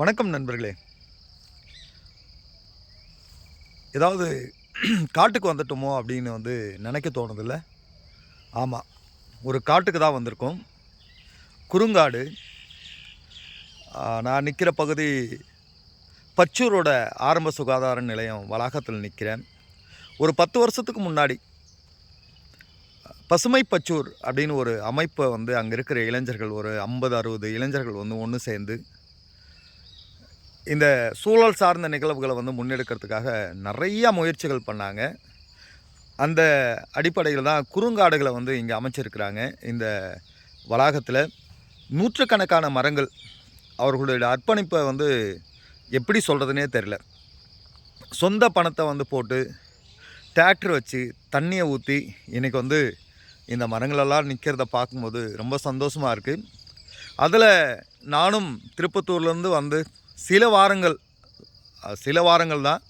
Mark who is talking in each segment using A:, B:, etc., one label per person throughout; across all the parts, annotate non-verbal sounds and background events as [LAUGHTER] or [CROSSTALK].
A: வணக்கம் நண்பர்களே. ஏதாவது [CLEARS THROAT] காட்டுக்கு வந்துட்டோமோ அப்படின்னு வந்து நினைக்க தோணுதில்ல. ஆமாம் ஒரு காட்டுக்கு தான் வந்திருக்கோம். குறுங்காடு நான் நிற்கிற பகுதி பச்சூரோட ஆரம்ப சுகாதார நிலையம் வளாகத்தில் நிற்கிறேன் ஒரு பத்து வருஷத்துக்கு முன்னாடி பசுமை பச்சூர் அப்படின்னு ஒரு அமைப்பை வந்து அங்கே இருக்கிற இளைஞர்கள் ஒரு ஐம்பது அறுபது இளைஞர்கள் வந்து ஒன்று சேர்ந்து இந்த சூழல் சார்ந்த நிகழ்வுகளை வந்து முன்னெடுக்கிறதுக்காக நிறையா முயற்சிகள் பண்ணாங்க. அந்த அடிப்படையில் தான் குறுங்காடுகளை வந்து இங்கே அமைச்சிருக்கிறாங்க. இந்த வளாகத்தில் நூற்றுக்கணக்கான மரங்கள் அவர்களுடைய அர்ப்பணிப்பை வந்து எப்படி சொல்கிறதுனே தெரில சொந்த பணத்தை வந்து போட்டு டிராக்டர் வச்சு தண்ணியை ஊற்றி இன்றைக்கி வந்து இந்த மரங்களெல்லாம் நிற்கிறத பார்க்கும்போது ரொம்ப சந்தோஷமாக இருக்குது அதில் நானும் திருப்பத்தூர்லேருந்து வந்து சில வாரங்கள் சில வாரங்கள் தான்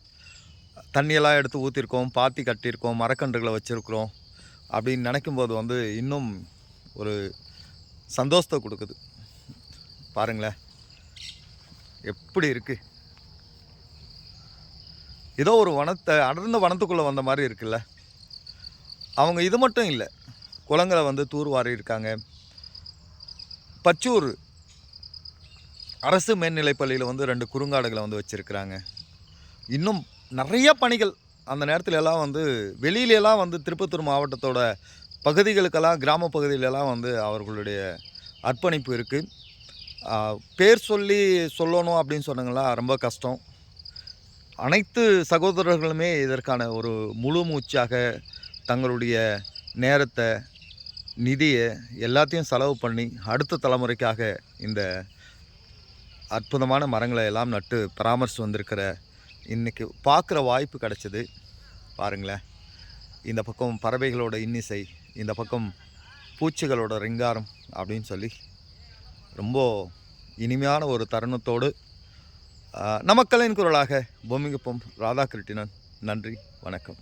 A: தண்ணியெல்லாம் எடுத்து ஊற்றிருக்கோம் பாத்தி கட்டியிருக்கோம் மரக்கன்றுகளை வச்சுருக்குறோம் அப்படின்னு நினைக்கும்போது வந்து இன்னும் ஒரு சந்தோஷத்தை கொடுக்குது. பாருங்களேன். எப்படி இருக்குது ஏதோ ஒரு வனத்தை அடர்ந்த வனத்துக்குள்ளே வந்த மாதிரி இருக்குல்ல. அவங்க இது மட்டும் இல்லை. குளங்களை வந்து தூர்வாரி இருக்காங்க பச்சூர் அரசு மேல்நிலைப்பள்ளியில் வந்து ரெண்டு குறுங்காடுகளை வந்து வச்சுருக்கிறாங்க. இன்னும் நிறைய பணிகள் அந்த நேரத்துல எல்லாம் வந்து வெளியிலலாம் வந்து திருப்பத்தூர் மாவட்டத்தோட பகுதிகளுக்கெல்லாம் கிராம பகுதியிலலாம் வந்து அவர்களுடைய அர்ப்பணிப்பு இருக்குது பேர் சொல்லி சொல்லணும் அப்படின்னு சொன்னாங்களா ரொம்ப கஷ்டம். அனைத்து சகோதரர்களுமே இதற்கான ஒரு முழு மூச்சாக தங்களுடைய நேரத்தை நிதியை எல்லாத்தையும் செலவு பண்ணி அடுத்த தலைமுறைக்காக இந்த அற்புதமான மரங்களை எல்லாம் நட்டு பராமரித்து வந்திருக்கிற இன்றைக்கி பார்க்குற வாய்ப்பு கிடச்சிது. பாருங்களேன். இந்த பக்கம் பறவைகளோட இன்னிசை இந்த பக்கம் பூச்சிகளோட ரிங்காரம் அப்படின்னு சொல்லி ரொம்ப இனிமையான ஒரு தருணத்தோடு ஆஹ், நமக்களின் குரலாக பொம்மிகுப்பம் ராதாகிருட்டினன் நன்றி வணக்கம்.